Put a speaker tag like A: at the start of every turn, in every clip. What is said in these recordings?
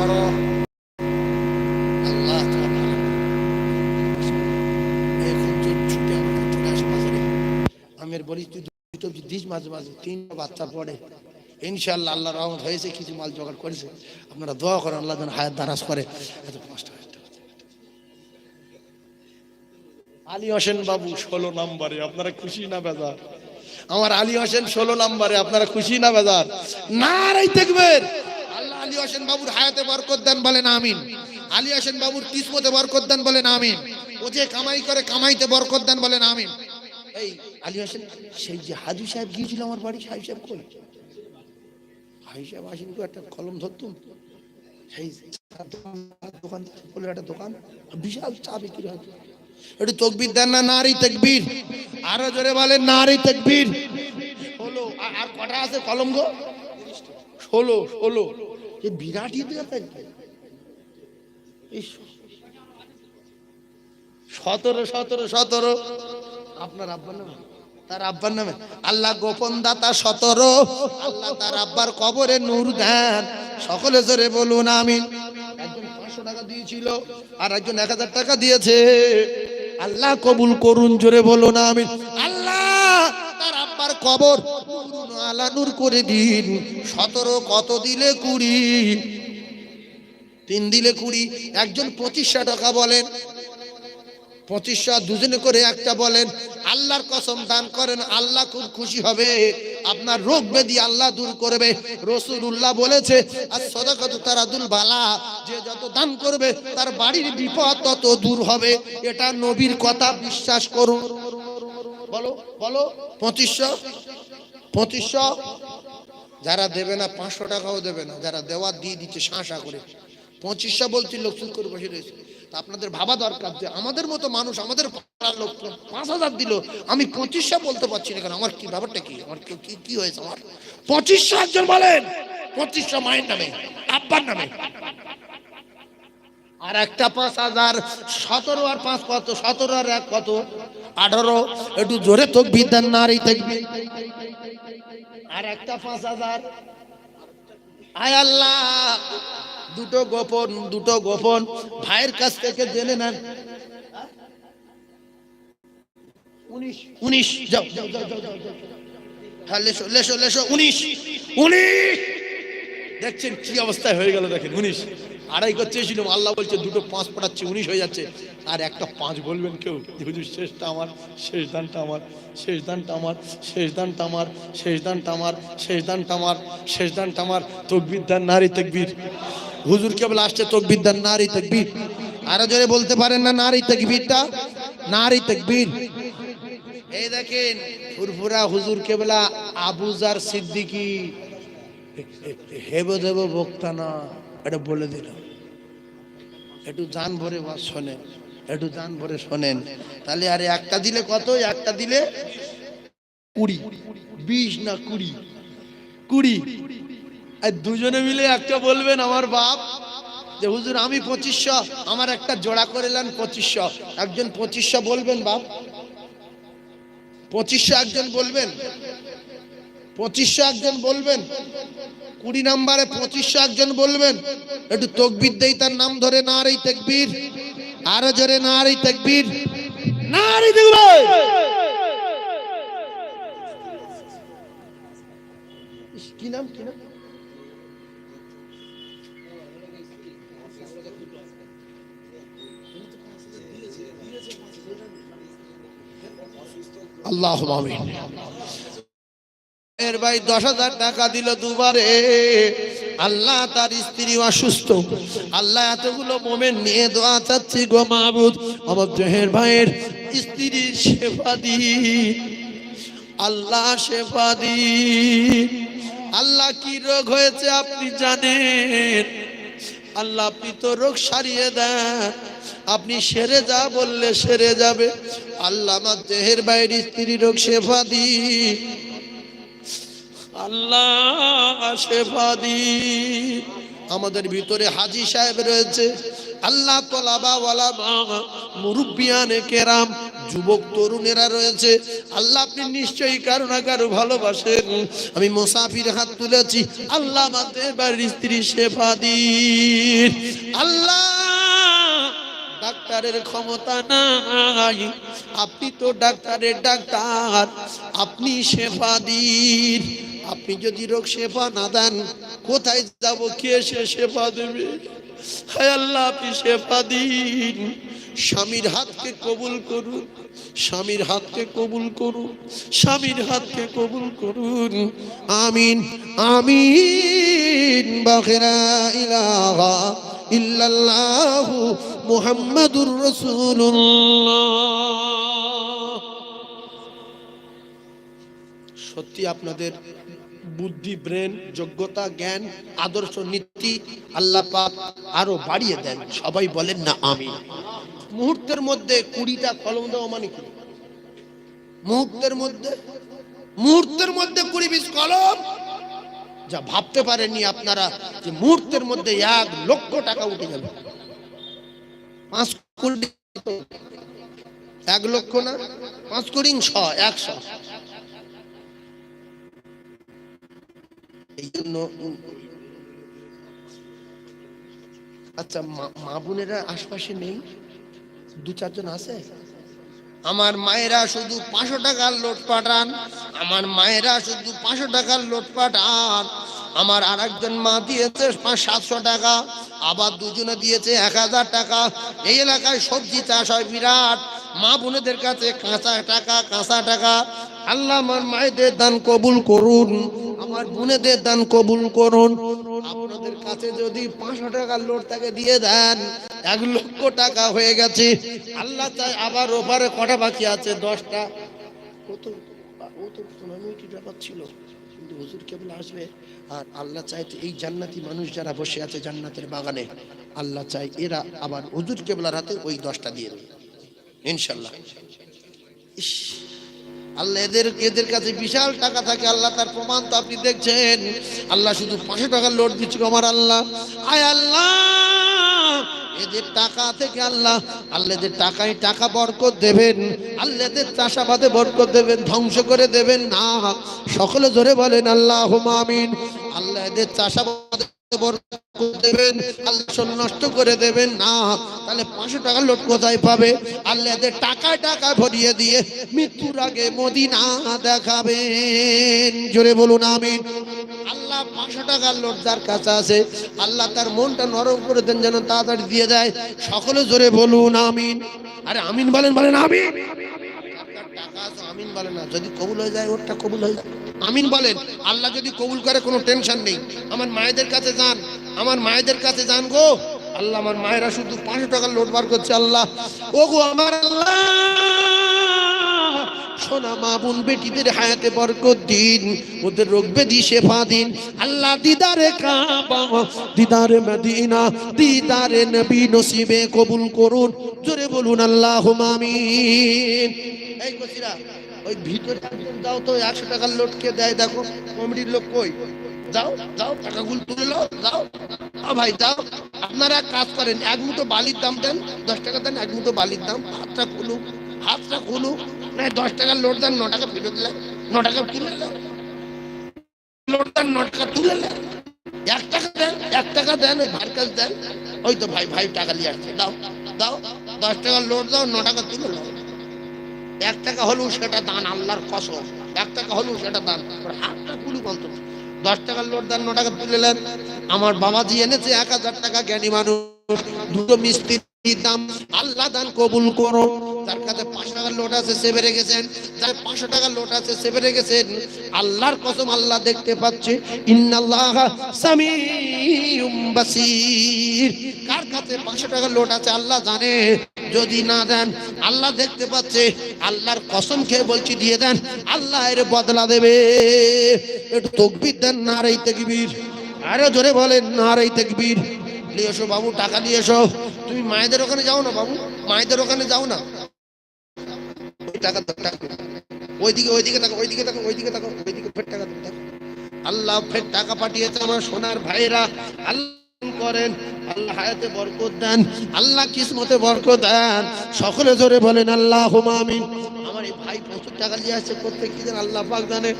A: করো। আল্লাহ তোমার ভালো এখন যে ছুটে আমাকে চলে আসে বাজারে। আমি বলি তুই দুটো দিস মাঝে মাঝে তিনটা বাচ্চা পড়ে। ইনশাল্লাহ আল্লাহ রহমত হয়েছে, কিছু মাল জোগাড় করেছে। আপনারা দোয়া করেন, আল্লাহ যেন হায়াত দারাজ করে। এত কষ্ট আলী হোসেন বাবু, ষোলো নম্বরে, আপনারা খুশি না বেজার? আমার আলী হোসেন ষোলো নম্বরে, আপনারা খুশি না বেজার? না রাই দেখবেন আলী হোসেন বাবুর হায়াতে বরকত দেন বলেন আমিন। আলী হোসেন বাবুর কিসমতে বরকত দেন বলেন আমিন। ও যে কামাই করে কামাইতে বরকত দেন বলেন আমিন। এই আলী হোসেন সেই যে হাজু সাহেব গিয়েছিল আমার বাড়ি সাহেব সাহেব কই? হাই সাহেব আসেন একটা কলম ধরতুম সেই দোকান বলে একটা দোকান বিশাল চা বিক্রি হয়। একটু তকবির দেন না নারী তকবির। আরও জোরে বলেন নারী তকবির। আর- আর কটা আছে কলম গো? ষোলো ষোলো। এ বিরাট সতেরো সতেরো সতেরো। আপনার আব্বার নামে? তার আব্বার নামে? আল্লাহ গোপন দাতা সতেরো। আল্লাহ তার আব্বার কবরে নূর দেন। সকলে জোরে বলুন আমি একজন পাঁচশো টাকা দিয়েছিল আর একজন এক হাজার টাকা দিয়েছে। আল্লাহ কবুল করুন, জোরে বলুন আব্বার কবর নূরুন আলা নূর করে দিন। সতেরো কত দিলে কুড়ি? তিন দিলে কুড়ি। একজন পঁচিশশো টাকা বলেন। পঁচিশশো দুজনে করে একটা বলেন, আল্লাহর কসম দান করেন, আল্লাহ খুব খুশি হবে। আপনার রোগ ব্যাধি আল্লাহ দূর করবে। রসুল্লাহ বলেছে আর সদাকত তারাদুল বালা যে যত দান করবে, তার বাড়ির বিপদ তত দূর হবে। এটা নবীর কথা, বিশ্বাস করুন। বলো বলো, পঁচিশশো পঁচিশশো। যারা দেবে না, পাঁচশো টাকাও দেবে না। যারা দেওয়ার দিয়ে দিচ্ছে শাঁসা করে। পঁচিশশো বলছি লোক চুপ করে বসে রয়েছে। তা আপনাদের ভাবা দরকার যে আমাদের মতো মানুষ, আমাদের পাড়ার লোক পাঁচ হাজার দিল। আমি পঁচিশশো বলতে পারছি না কেন? আমার কি ব্যাপারটা কি? আমার কি কি হয়েছে আমার? পঁচিশশো একজন বলেন। পঁচিশশো মায়ের নামে, আব্বার নামে। আর একটা পাঁচ হাজার, সতেরো আর পাঁচ কত? সতেরো আর এক কত? আঠারো, একটু জোরে তো বিদ্যান থাকবে আর একটা পাঁচ হাজার। আয় আল্লাহ, দুটো গোপন দুটো গোপন। ভাইয়ের কাছ থেকে জেনে নেন। উনিশ উনিশ। দেখছেন কি অবস্থায় হয়ে গেল, দেখেন, উনিশ। আড়াই করতে চেয়েছিলাম, আল্লাহ বলছে দুটো পাঁচ পড়াচ্ছে উনিশ হয়ে যাচ্ছে। আর একটা পাঁচ বলবেন কেউ? হুজুর, শেষটা আমার শেষ দানটা আমার শেষ দানটা আমার শেষ দানটা আমার শেষ দানটা আমার শেষ দানটা আমার শেষ দানটা আমার, তকবির দান নারী তকবির। হুজুর কেবল আসছে, তকবির দান নারী তকবির। আরও জোরে বলতে পারেন না নারী তকবিরটা? নারী তকবির। এই দেখেন, ফুরফুরা হুজুর কেবলা আবুজার সিদ্দিকি। হেব দেব বক্তা না। এটা বলে দিল একটু জান ভরে বা শোনেন, একটু জান ভরে শোনেন। তাহলে আরে একটা দিলে কত? একটা দিলে কুড়ি, বিশ না কুড়ি? কুড়ি। আর দুজনে মিলে একটা বলবেন, আমার বাপ, যে হুজুর, আমি পঁচিশশো, আমার একটা জোড়া করে নেন পঁচিশশো। একজন পঁচিশশো বলবেন, বাপ? পঁচিশশো একজন বলবেন? পঁচিশশো একজন বলবেন? কুড়ি নাম্বারে পঁচিশশো একজন বলবেন? একটু তকবির দেই তার নাম ধরে না আর এই তকবির। আরও জোরে না আর এই তকবির! না আর এই তকবীর। কি নাম কি নাম? আল্লাহ আমিন এর ভাই, দশ হাজার টাকা দিল দুবারে। আল্লাহ তার স্ত্রী অসুস্থ। আল্লাহ এতগুলো মোমেন্ট নিয়ে দোয়া চাচ্ছি গো মাহবুদ আমার জহের ভাইয়ের স্ত্রীর সেবা দি। আল্লাহ সেবা দি। আল্লাহ কি রোগ হয়েছে আপনি জানেন? আল্লাহ আপনি তো রোগ সারিয়ে দেন। আপনি সেরে যা বললে সেরে যাবে। আল্লাহ আমার দেহের বাইরে স্ত্রী রোগ সেবা দি। আল্লাহ আমাদের ভিতরে হাজি সাহেব রয়েছে। আল্লাহ তোলাবা মুরব্বিয়ানে কেরাম, যুবক তরুণেরা রয়েছে। আল্লাহ আপনি নিশ্চয়ই কারও না কারও ভালোবাসেন। আমি মোসাফির হাত তুলেছি। আল্লাহ আমাদের বাড়ির স্ত্রী শেফা দিন আল্লাহ ডাক্তারের ক্ষমতা নাই। আপনি তো ডাক্তারের ডাক্তার। আপনি শেফা দিন আপনি যদি রোগ শেফা না দেন, কোথায় যাব? কে সে শেফা দেবে? হায় আল্লাহ, আপনি শেফা দিন। স্বামীর হাতকে কবুল করুন, স্বামীর হাতকে কবুল করুন, স্বামীর হাতকে কবুল করুন। আমিন আমিন। বাখেরা ইলাহা ইল্লাল্লাহু মুহাম্মাদুর রাসূলুল্লাহ। সত্যি আপনাদের বুদ্ধি, ব্রেন, যোগ্যতা, জ্ঞান, আদর্শ, নীতি আল্লাহ পাক আরও বাড়িয়ে দেন। সবাই বলেন না আমি মুহূর্তের মধ্যে কুড়িটা কলম দেওয়া মানে কি? মুহূর্তের মধ্যে? মুহূর্তের মধ্যে কুড়ি বিশ কলম? যা ভাবতে পারেননি আপনারা যে মুহূর্তের মধ্যে এক লক্ষ টাকা উঠে যাবে পাঁচ কোটি এক লক্ষ না? পাঁচ কোটি ছ একশো। জন্য আচ্ছা মা- বোনেরা আশপাশে নেই? দু চারজন আছে? আমার মায়েরা শুধু পাঁচশো টাকার লোট পাঠান আমার মায়েরা শুধু পাঁচশো টাকার লোট পাঠান আমার আর একজন মা দিয়েছে পাঁচ, সাতশো টাকা, আবার দুজনে দিয়েছে এক হাজার টাকা। এই এলাকায় সবজি চাষ হয় বিরাট। মা বোনেদের কাছে কাঁচা টাকা কাঁচা টাকা। আল্লাহ আমার মায়েদের দান কবুল করুন, আমার বোনেদের দান কবুল করুন। আপনাদের কাছে যদি পাঁচশো টাকার লোট তাকে দিয়ে দেন, এক লক্ষ টাকা হয়ে গেছে। আল্লাহ চাই আবার ওপারে কটা বাকি আছে? দশটা। কত? ও তো পনেরোটি টাকা ছিল। কিন্তু হুজুর কেবল আসবে। আর আল্লাহ চাই এই জান্নাতি মানুষ যারা বসে আছে জান্নাতের বাগানে, আল্লাহ চাই এরা আবার হুজুর কেবলার হাতে ওই দশটা দিয়ে দেবে। ইনশাল্লাহ ইস। আল্লাহ, এদের এদের কাছে বিশাল টাকা থাকে, আল্লাহ তার প্রমাণ তো আপনি দেখছেন। আল্লাহ শুধু পাঁচশো টাকার লোড দিচ্ছে আমার আল্লাহ। আয় আল্লাহ, এদের টাকা থেকে আল্লাহ আল্লাহদের টাকায় টাকা বরকত দেবেন, আল্লাহ এদের চাষাবাদে বরকত দেবেন, ধ্বংস করে দেবেন না। সকলে জোরে বলেন আল্লাহ আমিন। আল্লাহ এদের চাষাবাদে বরকত দেবেন আল্লাহ নষ্ট করে দেবেন না তাহলে পাঁচশো টাকার লোট কোথায় পাবে? আল্লাহ এদের টাকায় টাকা ভরিয়ে দিয়ে মৃত্যুর আগে মদিনা দেখাবেন। জোরে বলুন আমিন। আল্লাহ পাঁচশো টাকার লোট যার কাছে আছে আল্লাহ তার মনটা নরম করে দেন যেন তাড়াতাড়ি দিয়ে দেয়। সকলে জোরে বলুন আমিন। আরে আমিন বলেন বলেন আমিন। টাকা আছে, আমিন বলে না যদি কবুল হয়ে যায় ওরটা কবুল হয়ে যায়। আমিন বলেন আল্লাহ যদি কবুল করে কোনো টেনশন নেই। আমার মায়েদের কাছে যান আমার মায়েদের কাছে যান গো। আল্লাহ আমার মায়েরা শুধু পাঁচশো টাকার লোট বার করছে, আল্লাহ। ও গো আমার আল্লাহ, সোনা মা বোন বেটিদের হায়াতে বরকত দিন, ওদের রোগ ব্যাধি শেফা দিন। আল্লাহ দিদারে কাবা, দিদারে মদিনা, দিদারে নবী নসিবে কবুল করুন। জোরে বলুন আল্লাহ আমিন। এই কচিরা, ওই ভিতরে যাও তো, একশো টাকার লোটকে দেয়, দেখো কমিটির লোক কই? যাও যাও, টাকাগুলো তুলে নাও, যাও। ভাই, যাও। আপনারা কাজ করেন, এক মুঠো বালির দাম দেন, দশ টাকা দেন, এক মুঠো বালির দাম, হাতটা খুলুক হাতটা খুলুক না দশ টাকার লোট দেন, ন টাকা ফেরত দিলেন ন টাকা তুলে নেন। লোট দেন, ন টাকা তুলে নেন। এক টাকা দেন, এক টাকা দেন, ওই ভাইয়ের কাছে দেন। ওই তো ভাই ভাই টাকা নিয়ে আসছে, দাও দাও, দশ টাকার লোট দাও, ন টাকা তুলে নাও। এক টাকা হলেও সেটা দান, আল্লাহর কসম। এক টাকা হলেও সেটা দান হাতটা কুলুক অন্তত। দশ টাকার লোট দান, ন টাকা তুলে নেন। আমার বাবাজি এনেছে এক হাজার টাকা, জ্ঞানী মানুষ। দুটো মিস্ত্রির দাম আল্লাহ দান কবুল করো। যার কাছে পাঁচশো টাকার লোট আছে, সে বেড়ে গেছেন। যার পাঁচশো টাকার লোট আছে, সে বেড়ে গেছেন। আল্লাহর কসম আল্লাহ দেখতে পাচ্ছে। ইন্নাল্লাহ সামিউম কার কাছে পাঁচশো টাকার লোট আছে, আল্লাহ জানে। যদি না দেন, আল্লাহ দেখতে পাচ্ছে, আল্লাহর কসম খেয়ে বলছি, দিয়ে দেন, আল্লাহ এর বদলা দেবে। একটু তকবির দেন না রে তেকবীর। আরে জোরে বলেন, নারাই তেকবীর। নিয়ে এসো বাবু, টাকা নিয়ে এসো। তুমি মায়েদের ওখানে যাও না বাবু, মায়েদের ওখানে যাও না। ওইদিকে ওইদিকে ওইদিকে ওইদিকে ওইদিকে ফের টাকা আল্লাহ ফের টাকা পাঠিয়েছে আমার সোনার ভাইরা আল্লাহ করেন আল্লাহ হায়াতে বরকত দেন, আল্লাহ কিসমতে বরকত দেন। সকলে জোরে বলেন আল্লাহ হুমামিন আমার এই ভাই প্রচুর টাকা নিয়ে আসছে, প্রত্যেক দেন আল্লাহ পাক জানে।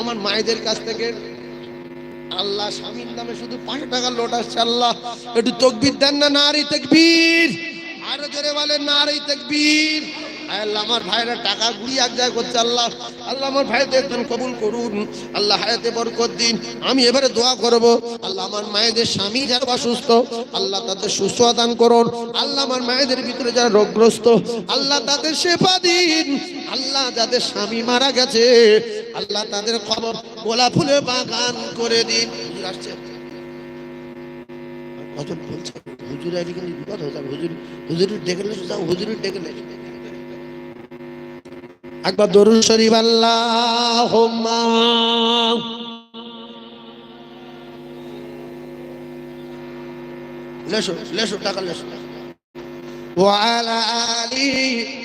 A: আমার মায়েদের কাছ থেকে আল্লাহ স্বামীর নামে শুধু পাঁচশো টাকার লোট আসছে, আল্লাহ। একটু তকবির দেন না, নারী তকবীর? আরও জোরে বলেন, নারী তকবীর। আল্লাহ আমার ভাইরা টাকা গুড়ি এক জায়গায় করছে, আল্লাহ আল্লাহ আমার ভাইদের একদম কবুল করুন, আল্লাহ হায়াতে বরকত দিন। আমি এবারে দোয়া করব, আল্লাহ আমার মায়েদের স্বামী যারা অসুস্থ, আল্লাহ তাদের সুস্থ দান করুন, আল্লাহ আমার মায়েদের ভিতরে যারা রোগগ্রস্ত, আল্লাহ তাদের সেবা দিন, আল্লাহ যাদের স্বামী মারা গেছে, আল্লাহ তাদের খবর গোলা ফুলে বাগান করে দিন। হুজুর বলছে, হুজুর আইলে বিপদ হয়ে যাবে, হুজুর হুজুরের ডেকে লেছো যাও হুজুরের ডেকে একবার দরুদ শরীফ আল্লাহ লেসো লেসো টাকা লেসো وعلى آله